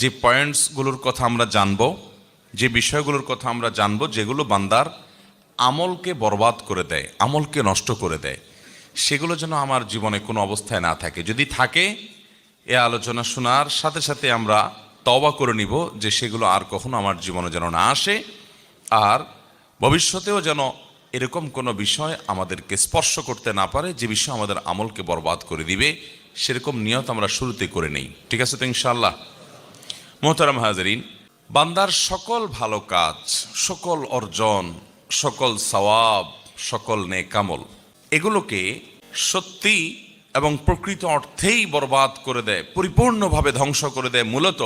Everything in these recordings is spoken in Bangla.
যে পয়েন্টসগুলোর কথা আমরা জানব, যে বিষয়গুলোর কথা আমরা জানব, যেগুলো বান্দার আমলকে বরবাদ করে দেয়, আমলকে নষ্ট করে দেয়, সেগুলো যেন আমার জীবনে কোনো অবস্থায় না থাকে। যদি থাকে, এ আলোচনা শোনার সাথে সাথে আমরা তবা করে নিব যে সেগুলো আর কখনো আমার জীবনে যেন না আসে, আর ভবিষ্যতেও যেন এরকম কোনো বিষয় আমাদেরকে স্পর্শ করতে না পারে, যে বিষয় আমাদের আমলকে বরবাদ করে দিবে, সেরকম নিয়ত আমরা শুরুতে করে নেই। ঠিক আছে তো ইনশাল্লাহ মোহতারাম হাজারিন, বান্দার সকল ভালো কাজ, সকল অর্জন, সকল সওয়াব, সকল নেকামল, এগুলোকে সত্যি এবং প্রকৃত অর্থেই বরবাদ করে দেয়, পরিপূর্ণভাবে ধ্বংস করে দেয়, মূলত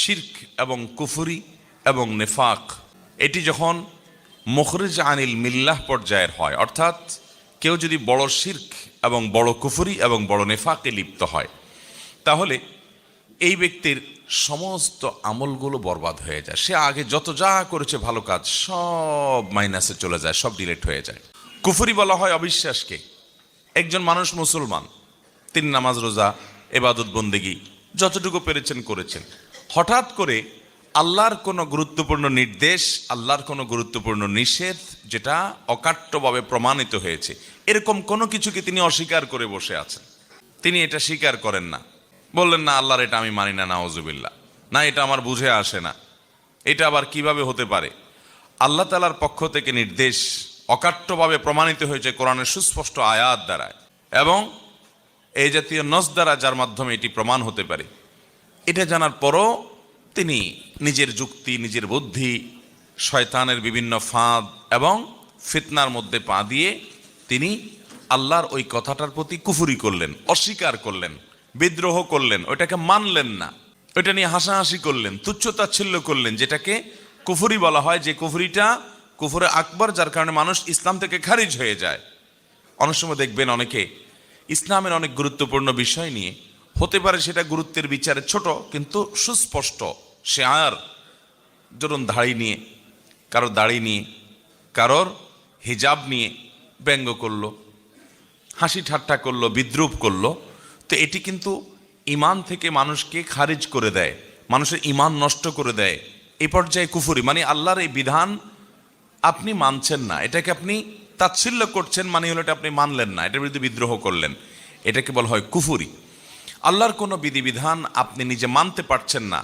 শির্ক এবং কুফুরি এবং নেফাক। এটি যখন মুখরিজ আনিল মিল্লাহ পর্যায়ের হয়, অর্থাৎ কেউ যদি বড় শির্ক এবং বড় কুফুরি এবং বড় নেফাকে লিপ্ত হয়, তাহলে এই ব্যক্তির সমস্ত আমলগুলো বরবাদ হয়ে যায়। সে আগে যত যা করেছে ভালো কাজ, সব মাইনাসে চলে যায়, সব ডিলেট হয়ে যায়। কুফুরি বলা হয় অবিশ্বাসকে। একজন মানুষ মুসলমান, তিন নামাজ রোজা, এবাদত বন্দেগি, যতটুকু পেরেছেন করেছেন। হঠাৎ করে আল্লাহর কোনো গুরুত্বপূর্ণ নির্দেশ, আল্লাহর কোনো গুরুত্বপূর্ণ নিষেধ, যেটা অকাট্যভাবে প্রমাণিত হয়েছে, এরকম কোনো কিছুকে তিনি অস্বীকার করে বসে আছেন। তিনি এটা স্বীকার করেন না। বললেন, না, আল্লাহর এটা আমি মানি না নাওজুবিল্লা না, এটা আমার বুঝে আসে না। এটা আবার কীভাবে হতে পারে? আল্লাহ তালার পক্ষ থেকে নির্দেশ অকাট্যভাবে প্রমাণিত হয়েছে কোরআনের সুস্পষ্ট আয়াত দ্বারায়। এবং এই জাতীয় নস দ্বারা যার মাধ্যমে এটি প্রমাণ হতে পারে। এটা জানার পরও তিনি নিজের যুক্তি, নিজের বুদ্ধি, শয়তানের বিভিন্ন ফাঁদ এবং ফিতনার মধ্যে পা দিয়ে তিনি আল্লাহর ওই কথাটার প্রতি কুফুরি করলেন, অস্বীকার করলেন। বিদ্রোহ করলেন, ওইটাকে মানলেন না। ওইটা নিয়ে হাসাহাসি করলেন, তুচ্ছতাচ্ছিল্য করলেন, যেটাকে কুফুরি বলা হয়, যে কুফুরিটা কুফুরে আকবর, যার কারণে মানুষ ইসলাম থেকে খারিজ হয়ে যায়। অনেক সময় দেখবেন অনেকে ইসলামের অনেক গুরুত্বপূর্ণ বিষয় নিয়ে, হতে পারে সেটা গুরুত্বের বিচারে ছোট, কিন্তু সুস্পষ্ট। সে আর ধরুন দাড়ি নিয়ে কারোর দাড়ি নিয়ে, কারোর হিজাব নিয়ে ব্যঙ্গ করল, হাসি ঠাট্টা করল, বিদ্রুপ করল তো এটি কিন্তু ইমান থেকে মানুষকে খারিজ করে দেয়, মানুষের ইমান নষ্ট করে দেয়। এ পর্যায়ে কুফুরি মানে আল্লাহর এই বিধান আপনি মানছেন না। এটাকে আপনি তাচ্ছিল্য করছেন মানে হলো এটা আপনি মানলেন না, এটার বিরুদ্ধে বিদ্রোহ করলেন। এটাকে বলা হয় কুফুরি। আল্লাহর কোনো বিধিবিধান আপনি নিজে মানতে পারছেন না।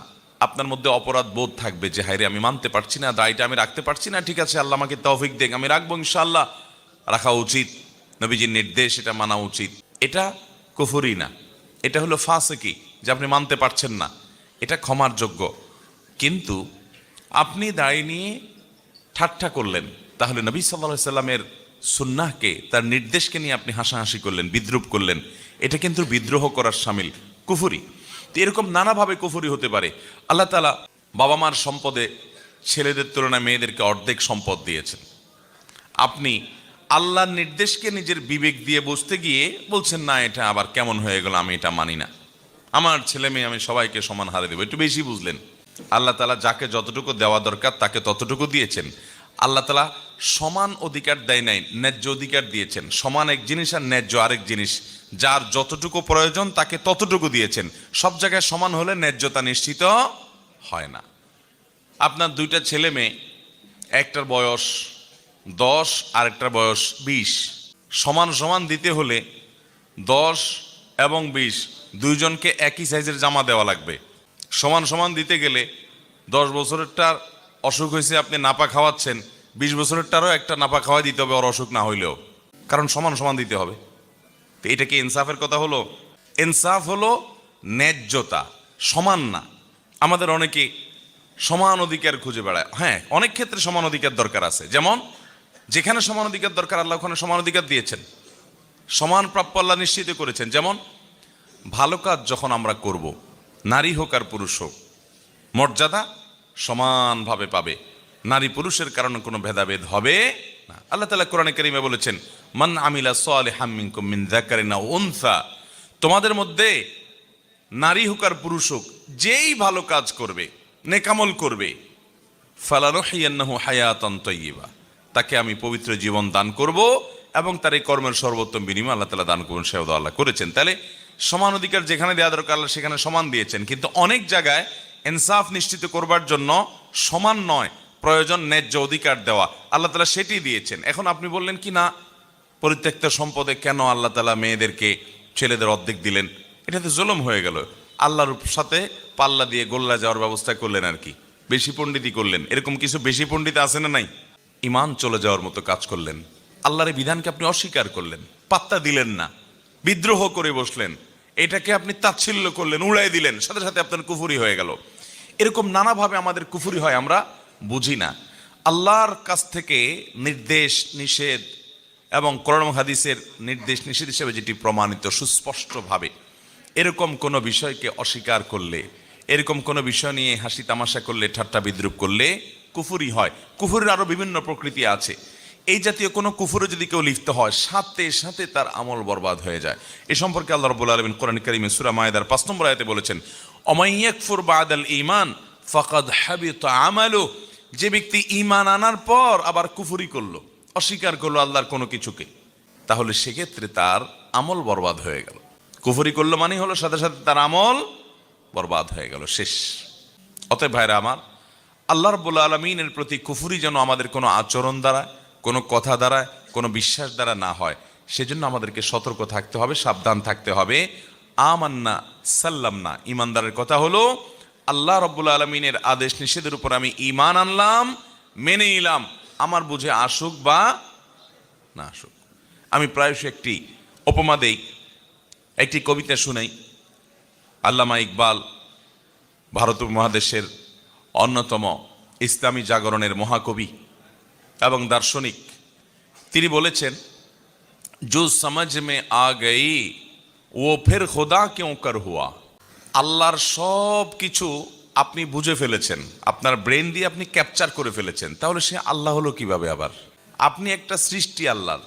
আপনার মধ্যে অপরাধ বোধ থাকবে যে হাইরে আমি মানতে পারছি না দায়টা আমি রাখতে পারছি না, ঠিক আছে, আল্লাহ আমাকে তৌফিক দেখ আমি রাখব ইনশাআল্লাহ। রাখা উচিত, নবীজির নির্দেশ, এটা মানা উচিত। এটা কুফুরি না এটা হলো ফাঁসেকি, যে আপনি মানতে পারছেন না। এটা ক্ষমার যোগ্য। কিন্তু আপনি দাঁড়িয়ে নিয়ে ঠাট্টা করলেন, তাহলে নবী সাল্লা সাল্লামের সুন্নাহকে, তার নির্দেশকে নিয়ে আপনি হাসাহাসি করলেন, বিদ্রুপ করলেন। এটা কিন্তু বিদ্রোহ করার সামিল, কুফুরি। তো এরকম নানাভাবে কুফুরি হতে পারে। আল্লাহ তালা বাবা মার সম্পদে ছেলেদের তুলনায় মেয়েদেরকে অর্ধেক সম্পদ দিয়েছেন। আপনি আল্লাহর নির্দেশকে নিজের বিবেক দিয়ে বুঝতে গিয়ে বলছেন, না, এটা আবার কেমন হয়ে গেল? আমি এটা মানি না। আমার ছেলে মেয়ে, আমি সবাইকে সমান হারে দেবো। একটু বেশি বুঝলেন। আল্লাহ তালা যাকে যতটুকু দেওয়া দরকার, তাকে ততটুকু দিয়েছেন। আল্লাহ তালা সমান অধিকার দেয় নাই, ন্যায্য অধিকার দিয়েছেন। সমান এক জিনিস আর ন্যায্য আরেক জিনিস। যার যতটুকু প্রয়োজন, তাকে ততটুকু দিয়েছেন। সব জায়গায় সমান হলে ন্যায্যতা নিশ্চিত হয় না। আপনার দুইটা ছেলে মেয়ে, একটার বয়স দশ আর একটার বয়স বিশ। সমান সমান দিতে হলে দশ এবং বিশ, দুইজনকে একই সাইজের জামা দেওয়া লাগবে। সমান সমান দিতে গেলে দশ বছরেরটার অসুখ হয়েছে, আপনি নাপা খাওয়াচ্ছেন, বিশ বছরেরটারও একটা নাপা খাওয়াই দিতে হবে, ওর অসুখ না হইলেও। কারণ সমান সমান দিতে হবে। তো এটা কি ইনসাফের কথা হলো? ইনসাফ হলো ন্যায্যতা, সমান না। আমাদের অনেকে সমান অধিকার খুঁজে বেড়ায়। হ্যাঁ অনেক ক্ষেত্রে সমান অধিকার দরকার আছে। যেমন যেখানে সমান অধিকার দরকার, আল্লাহ ওখানে সমান অধিকার দিয়েছেন। সমান প্রাপ্য আল্লাহ নিশ্চিত করেছেন। যেমন, ভালো কাজ যখন আমরা করব, নারী হোক আর পুরুষ হোক, মর্যাদা সমানভাবে পাবে। নারী পুরুষের কারণে কোনো ভেদাভেদ হবে না। আল্লাহ তালা কোরআনে কারিমে বলেছেন, মান আমিলা সোয়ালে হামিনকুম মিন যাকারিনা উনসা। তোমাদের মধ্যে নারী হোক আর পুরুষ হোক, যেই ভালো কাজ করবে, নেকামল করবে, ফালারহিয়ান্নাহু হায়াতান তৈবা তাকে আমি পবিত্র জীবন দান করব এবং তার এই কর্মের সর্বোত্তম বিনিময় আল্লাহ তালা দান করুন, সেও আল্লাহ করেছেন। তাহলে সমান অধিকার যেখানে দেওয়া দরকার, আল্লাহ সেখানে সমান দিয়েছেন। কিন্তু অনেক জায়গায় ইনসাফ নিশ্চিত করবার জন্য সমান নয়, প্রয়োজন ন্যায্য অধিকার দেওয়া। আল্লাহ তালা সেটি দিয়েছেন। এখন আপনি বললেন কি না? পরিত্যক্ত সম্পদে কেন আল্লাহ তালা মেয়েদেরকে ছেলেদের অর্ধেক দিলেন? এটা তো জুলুম হয়ে গেল। আল্লাহর সাথে পাল্লা দিয়ে গোল্লা যাওয়ার ব্যবস্থা করলেন আর কি। বেশি পণ্ডিতই করলেন। এরকম কিছু বেশি পণ্ডিত আছে না নাই? ইমান চলে যাওয়ার মতো কাজ করলেন। আল্লাহর বিধানকে আপনি অস্বীকার করলেন। পাত্তা দিলেন না। বিদ্রোহ করে বসলেন। এটাকে আপনি তাচ্ছিল্য করলেন, উড়াই দিলেন। সাথে সাথে আপনার কুফুরি হয়ে গেল। এরকম নানাভাবে আমাদের কুফুরি হয়, আমরা বুঝি না। আল্লাহর কাছ থেকে নির্দেশ, নিষেধ এবং করম হাদিসের নির্দেশ, নিষেধ হিসেবে যেটি প্রমাণিত সুস্পষ্টভাবে, এরকম কোনো বিষয়কে অস্বীকার করলে, এরকম কোনো বিষয় নিয়ে হাসি তামাশা করলে, ঠাট্টা বিদ্রুপ করলে কুফুরি হয়। কুফুরের আরও বিভিন্ন প্রকৃতি আছে। এই জাতীয় কোনো কুফুরে যদি কেউ লিপ্ত হয়, সাথে সাথে তার আমল বরবাদ হয়ে যায়। এ সম্পর্কে আল্লাহ রবুল আলমিন কোরআন করিমে সুরা মায়েদার পাঁচ নম্বর আয়তে বলেছেন অমাইয়াকফুর বাদাল ইমান ফকাদ হাবিত আমালু। যে ব্যক্তি ইমান আনার পর আবার কুফুরি করল, অস্বীকার করল আল্লাহর কোনো কিছুকে, তাহলে সেক্ষেত্রে তার আমল বরবাদ হয়ে গেল। কুফুরি করল মানে হলো সাথে সাথে তার আমল বরবাদ হয়ে গেল, শেষ। অতএব ভাইরা আমার আল্লাহ রব্বুল আলমিনের প্রতি কুফুরি যেন আমাদের কোনো আচরণ দ্বারা কোনো কথা দ্বারা কোনো বিশ্বাস দ্বারা না হয়। সেজন্য আমাদেরকে সতর্ক থাকতে হবে, সাবধান থাকতে হবে। আমান্না সাল্লাম না ইমানদারের কথা হলো, আল্লাহ রব্বুল আলমিনের আদেশ নিষেধের উপর আমি ইমান আনলাম, মেনে নিলাম। আমার বুঝে আসুক বা না আসুক। আমি প্রায়শই একটি উপমা দেই, একটি কবিতা শুনাই। আল্লামা ইকবাল ভারত মহাদেশের অন্যতম ইসলামী জাগরণের মহাকবি এবং দার্শনিক। তিনি বলেছেন জো সমাজ মে আ গই ও ফের খোদা কেউ কর হুয়া? আল্লাহর সব কিছু আপনি বুঝে ফেলেছেন। আপনার ব্রেন দিয়ে আপনি ক্যাপচার করে ফেলেছেন। তাহলে সে আল্লাহ হলো কীভাবে আবার? আপনি একটা সৃষ্টি আল্লাহর।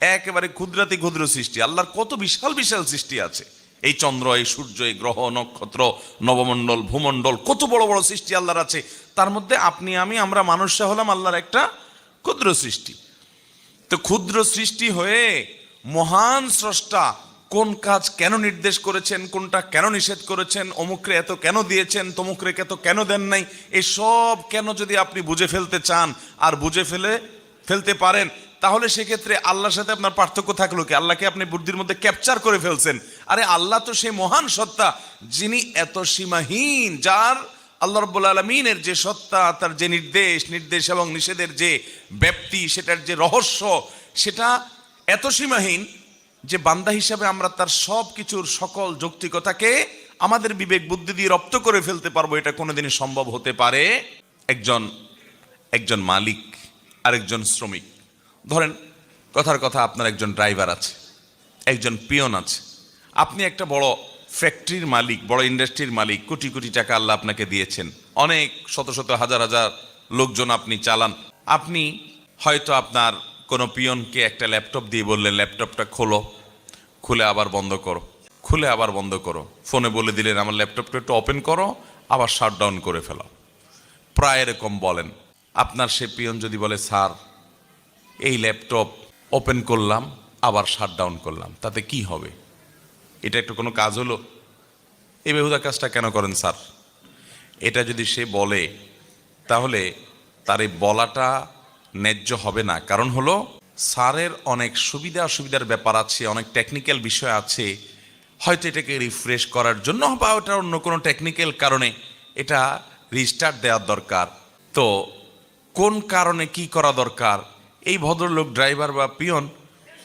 একেবারে ক্ষুদ্রাতি ক্ষুদ্র সৃষ্টি। আল্লাহর কত বিশাল বিশাল সৃষ্টি আছে। এই চন্দ্র, এই সূর্য, এই গ্রহ, নক্ষত্র, নবমণ্ডল, ভূমণ্ডল, কত বড় বড় সৃষ্টি আল্লাহর আছে। তার মধ্যে আপনি, আমি, আমরা মানুষরা হলাম আল্লাহর একটা ক্ষুদ্র সৃষ্টি। তো ক্ষুদ্র সৃষ্টি হয়ে মহান স্রষ্টা কোন কাজ কেন নির্দেশ করেছেন, কোনটা কেন নিষেধ করেছেন, অমুকরে এত কেন দিয়েছেন তমুকরে এত কেন দেন নাই, এসব কেন যদি আপনি বুঝে ফেলতে চান, আর বুঝে ফেলে, ফেলতে পারেন তাহলে সেক্ষেত্রে আল্লাহর সাথে আপনার পার্থক্য থাকল কি? আল্লাহকে আপনি বুদ্ধির মধ্যে ক্যাপচার করে ফেলছেন। আরে আল্লাহ তো সেই মহান সত্তা, যিনি এত সীমাহীন, যার আল্লাহ রব্বুল আলমিনের যে সত্তা, তার যে নির্দেশ নির্দেশ এবং নিষেধের যে ব্যাপ্তি, সেটার যে রহস্য, সেটা এত সীমাহীন যে বান্দা হিসাবে আমরা তার সব কিছুর সকল যৌক্তিকতাকে আমাদের বিবেক বুদ্ধি দিয়ে রপ্ত করে ফেলতে পারব, এটা কোনোদিনই সম্ভব হতে পারে একজন একজন মালিক, আরেকজন শ্রমিক। ধরেন, কথার কথা আপনার একজন ড্রাইভার আছে, একজন পিয়ন আছে। আপনি একটা বড় ফ্যাক্টরির মালিক, বড় ইন্ডাস্ট্রির মালিক, কোটি কোটি টাকা আল্লাহ আপনাকে দিয়েছেন। অনেক, শত শত, হাজার হাজার লোকজন আপনি চালান। আপনি হয়তো আপনার কোনো পিয়নকে একটা ল্যাপটপ দিয়ে বললেন, ল্যাপটপটা খোলো, খুলে আবার বন্ধ করো, খুলে আবার বন্ধ করো। ফোনে বলে দিলেন, আমার ল্যাপটপটা একটু ওপেন করো, আবার শাট ডাউন করে ফেলো। প্রায় এরকম বলেন। আপনার সে পিয়ন যদি বলে, স্যার এই ল্যাপটপ ওপেন করলাম, আবার শাট ডাউন করলাম। তাতে কি হবে? এটা একটু কোনো কাজ হলো? এই বেহুদা কাজটা কেন করেন স্যার? এটা যদি সে বলে, তাহলে তার এই বলাটা ন্যায্য হবে না। কারণ হলো, স্যারের অনেক সুবিধা অসুবিধার ব্যাপার আছে, অনেক টেকনিক্যাল বিষয় আছে। হয়তো এটাকে রিফ্রেশ করার জন্য বা ওটা অন্য কোনো টেকনিক্যাল কারণে এটা রিস্টার্ট দেওয়ার দরকার। তো কোন কারণে কি করা দরকার? এই ভদ্রলোক ড্রাইভার বা পিয়ন,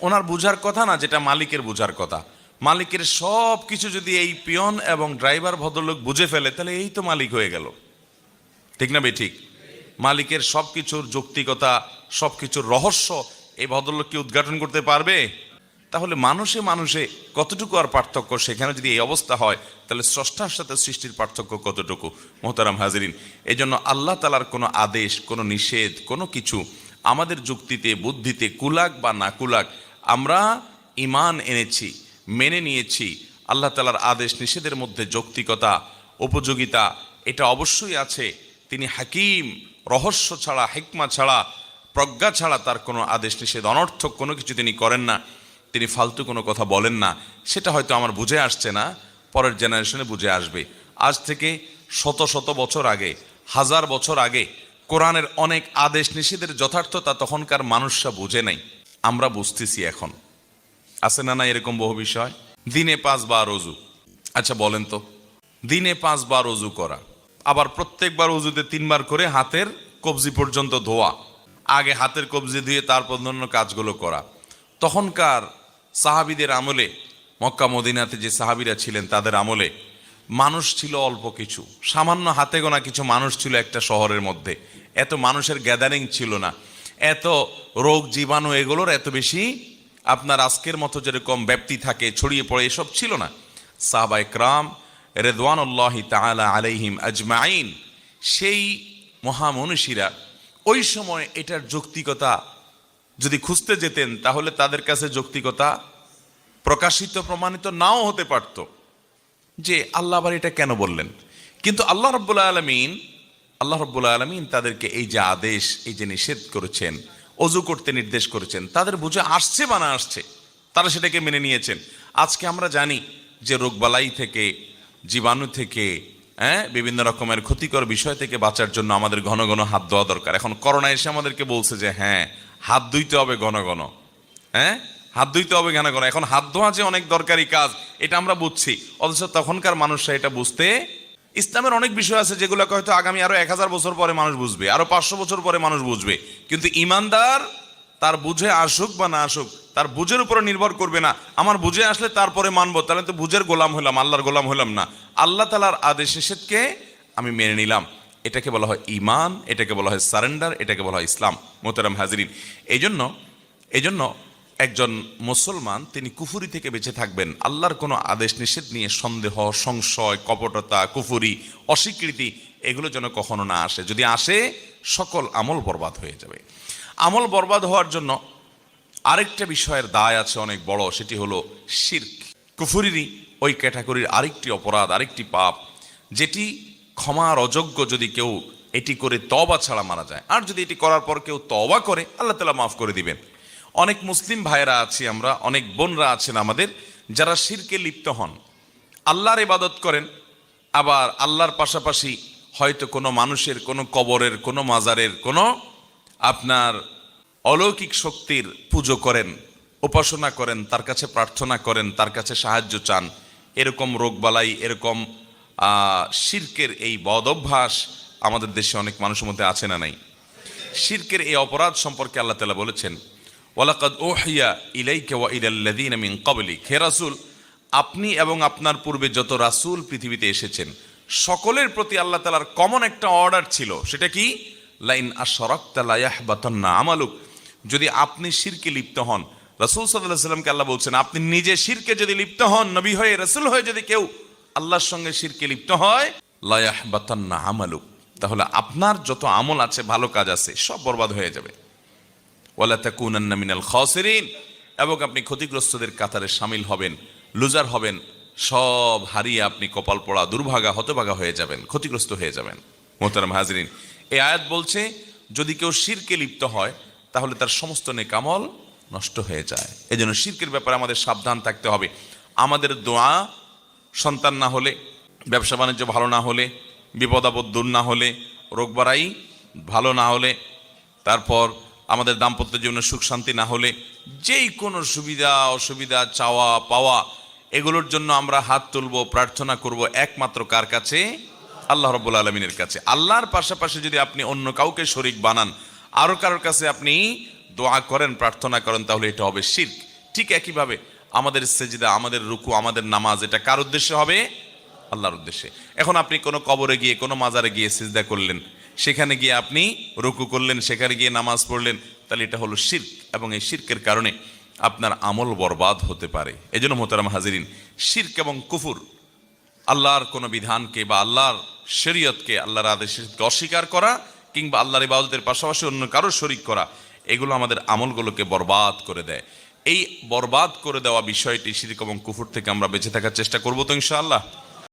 ওনার বুঝার কথা না, যেটা মালিকের বুঝার কথা। মালিকের সব কিছু যদি এই পিয়ন এবং ড্রাইভার ভদ্রলোক বুঝে ফেলে, তাহলে এই তো মালিক হয়ে গেল। ঠিক না বে ঠিক। মালিকের সব কিছুর যৌক্তিকতা, সব কিছুর রহস্য এই ভদ্রলোক কি উদ্ঘাটন করতে পারবে? তাহলে মানুষে মানুষে কতটুকু আর পার্থক্য? সেখানে যদি এই অবস্থা হয়, তাহলে স্রষ্টার সাথে সৃষ্টির পার্থক্য কতটুকু? মোহতারাম হাজরিন এই জন্য আল্লাহ তালার কোনো আদেশ, কোনো নিষেধ, কোনো কিছু আমাদের যুক্তিতে, বুদ্ধিতে, কুলাক বা না কুলাক, আমরা ইমান এনেছি, মেনে নিয়েছি, আল্লাহ তালার আদেশ নিষেধের মধ্যে যৌক্তিকতা, উপযোগিতা, এটা অবশ্যই আছে। তিনি হাকিম, রহস্য ছাড়া, হেকমা ছাড়া, প্রজ্ঞা ছাড়া তার কোনো আদেশ, নিষেধ, অনর্থক কোনো কিছু তিনি করেন না। তিনি ফালতু কোনো কথা বলেন না। সেটা হয়তো আমার বুঝে আসছে না, পরের জেনারেশনে বুঝে আসবে। আজ থেকে শত শত বছর আগে, হাজার বছর আগে কোরআনের অনেক আদেশ নিষেধের যথার্থতা তখনকার মানুষরা বুঝে নাই। আমরা বুঝতেছি এখন। আছে না না এরকম বহু বিষয়? দিনে পাঁচবার অজু। আচ্ছা বলেন তো। দিনে পাঁচবার অজু করা। আবার প্রত্যেকবার অজুতে তিনবার করে হাতের কবজি পর্যন্ত ধোয়া। আগে হাতের কবজি দিয়ে তারপর অন্যান্য কাজগুলো করা। তখনকার সাহাবিদের আমলে, মক্কা মদিনাতে যে সাহাবিরা ছিলেন তাদের আমলে মানুষ ছিল অল্প কিছু। সামান্য হাতে গোনা কিছু মানুষ ছিল একটা শহরের মধ্যে। এত মানুষের গ্যাদারিং ছিল না। এত রোগ জীবাণু এগুলোর এত বেশি আপনার আজকের মতো যেরকম ব্যাপ্তি থাকে, ছড়িয়ে পড়ে, এসব ছিল না। সাহাবা একরাম রেদওয়ানুল্লাহ তাআলা আলাইহিম আজমাইন, সেই মহামনীষীরা ওই সময় এটার যৌক্তিকতা যদি খুঁজতে যেতেন, তাহলে তাদের কাছে যৌক্তিকতা প্রকাশিত, প্রমাণিত নাও হতে পারত যে আল্লাহ আবার এটা কেন বললেন। কিন্তু আল্লাহ রব্বুল্লা আলমিন আল্লাহ রব্বুল্লা আলমিন তাদেরকে এই যে আদেশ, এই যে নিষেধ করেছেন, অজু করতে নির্দেশ করেছেন, তাদের বুঝে আসছে বা না আসছে, তারা সেটাকে মেনে নিয়েছেন। আজকে আমরা জানি যে রোগবালাই থেকে, জীবাণু থেকে হ্যাঁ বিভিন্ন রকমের ক্ষতিকর বিষয় থেকে বাঁচার জন্য আমাদের ঘন ঘন হাত ধোয়া দরকার। এখন করোনা এসে আমাদেরকে বলছে যে হ্যাঁ হাত ধুইতে হবে ঘন ঘন। হ্যাঁ হাত ধুইতে হবে ঘন ঘন। এখন হাত ধোয়া যে অনেক দরকারি কাজ, এটা আমরা বুঝছি। অথচ তখনকার মানুষরা এটা বুঝতে ইসলামের অনেক বিষয় আছে যেগুলো হয়তো আগামী আরও এক হাজার বছর পরে মানুষ বুঝবে, আরও পাঁচশো বছর পরে মানুষ বুঝবে। কিন্তু ইমানদার তার বুঝে আসুক বা না আসুক, তার বুঝের উপরে নির্ভর করবে না। আমার বুঝে আসলে তারপরে মানবো, তাহলে তো বুঝের গোলাম হলাম আল্লাহর গোলাম হলাম না। আল্লাহ তালার আদেশ নিষেধকে আমি মেনে নিলাম। এটাকে বলা হয় ইমান এটাকে বলা হয় সারেন্ডার, এটাকে বলা হয় ইসলাম। মোতারাম হাজরিন এই জন্য এই জন্য একজন মুসলমান, তিনি কুফুরি থেকে বেঁচে থাকবেন। আল্লাহর কোনো আদেশ নিষেধ নিয়ে সন্দেহ, সংশয়, কপটতা, কুফুরি, অস্বীকৃতি, এগুলো যেন কখনো না আসে। যদি আসে, সকল আমল বরবাদ হয়ে যাবে। আমল বরবাদ হওয়ার জন্য আরেকটা বিষয়ের দায় আছে অনেক বড়, সেটি হলো শির্ক। কুফুরিরই ওই ক্যাটাগরির আরেকটি অপরাধ, আরেকটি পাপ, যেটি ক্ষমার অযোগ্য যদি কেউ এটি করে তবা ছাড়া মারা যায়। আর যদি এটি করার পর কেউ তবা করে, আল্লাহ তালা মাফ করে দিবেন। অনেক মুসলিম ভাইয়েরা আছি আমরা, অনেক বোনরা আছেন আমাদের, যারা শিরকে লিপ্ত হন। আল্লাহর ইবাদত করেন, আবার আল্লাহর পাশাপাশি হয়তো কোনো মানুষের, কোনো কবরের, কোনো মাজারের, কোনো আপনার অলৌকিক শক্তির পুজো করেন, উপাসনা করেন, তার কাছে প্রার্থনা করেন, তার কাছে সাহায্য চান, এরকম রোগবালাই, এরকম শির্কের এই বদ অভ্যাস আমাদের দেশে অনেক মানুষের মধ্যে আছে না নাই? শির্কের এই অপরাধ সম্পর্কে আল্লাহ তালা বলেছেন ওয়ালাকাদ ওহিয়া ইলাইকা ওয়া ইলাল্লাযীনা মিন ক্বাবলিক। হে রাসূল, আপনি এবং আপনার পূর্বে যত রাসূল পৃথিবীতে এসেছেন, সকলের প্রতি আল্লাহ তাআলার কমন একটা অর্ডার ছিল, সেটা কি? লাইন ইয়াহবাতান্না আমালুক। যদি আপনি শিরকে লিপ্ত হন, রাসূল আলাইহি সাল্লামকে আল্লাহ বলছেন, আপনি নিজে শিরকে যদি লিপ্ত হন, নবী হয়ে, রাসূল হয়ে যদি কেউ আল্লাহর সঙ্গে শিরকে লিপ্ত হয়, লা ইয়াহবাতান্না আমালুক। তাহলে আপনার যত আমল আছে, ভালো কাজ আছে, সব বরবাদ হয়ে যাবে। ওয়ালা তাকুনান্না মিনাল খাসিরিন, এবং আপনি ক্ষতিগ্রস্তদের কাতারে সামিল হবেন, লুজার হবেন, সব হারিয়ে আপনি কপাল পড়া, দুর্ভাগা, হতভাগা হয়ে যাবেন, ক্ষতিগ্রস্ত হয়ে যাবেন। মোহতারাম হাজরিন, এই আয়াত বলছে, যদি কেউ শিরকে লিপ্ত হয়, তাহলে তার সমস্ত নেকামল নষ্ট হয়ে যায়। এই জন্য শিরকের ব্যাপারে আমাদের সাবধান থাকতে হবে। আমাদের দোয়া সন্তান না হলে, ব্যবসা বাণিজ্য ভালো না হলে বিপদ আপদ দূর না হলে রোগবারাই ভালো না হলে, তারপর আমাদের দাম্পত্য জীবনে সুখ শান্তি না হলে যেই কোনো সুবিধা, অসুবিধা, চাওয়া, পাওয়া, এগুলোর জন্য আমরা হাত তুলব, প্রার্থনা করব একমাত্র কার কাছে? আল্লাহ রব্বুল আলমিনের কাছে। আল্লাহর পাশাপাশি যদি আপনি অন্য কাউকে শরিক বানান আরও কারোর কাছে আপনি দোয়া করেন, প্রার্থনা করেন, তাহলে এটা হবে শির্ক। ঠিক একইভাবে আমাদের সেজিদা, আমাদের রুকু, আমাদের নামাজ, এটা কার উদ্দেশ্যে হবে? আল্লাহর উদ্দেশ্যে। এখন আপনি কোনো কবরে গিয়ে, কোনো মাজারে গিয়ে সিজদা করলেন সেখানে গিয়ে আপনি রুকু করলেন, সেখানে গিয়ে নামাজ পড়লেন, তাহলে এটা হলো শির্ক এবং এই শির্কের কারণে আপনার আমল বরবাদ হতে পারে। এই জন্য মোতারাম হাজিরিন, শির্ক এবং কুফুর আল্লাহর কোনো বিধানকে বা আল্লাহর শরীয়তকে, আল্লাহর আদেশকে অস্বীকার করা কিংবা আল্লাহর ইবাদতের পাশাপাশি অন্য কারও শরিক করা, এগুলো আমাদের আমলগুলোকে বরবাদ করে দেয়। এই বরবাদ করে দেওয়া বিষয়টি শিরিক এবং কুফুর থেকে আমরা বেঁচে থাকার চেষ্টা করব তো ইনশাআল্লাহ।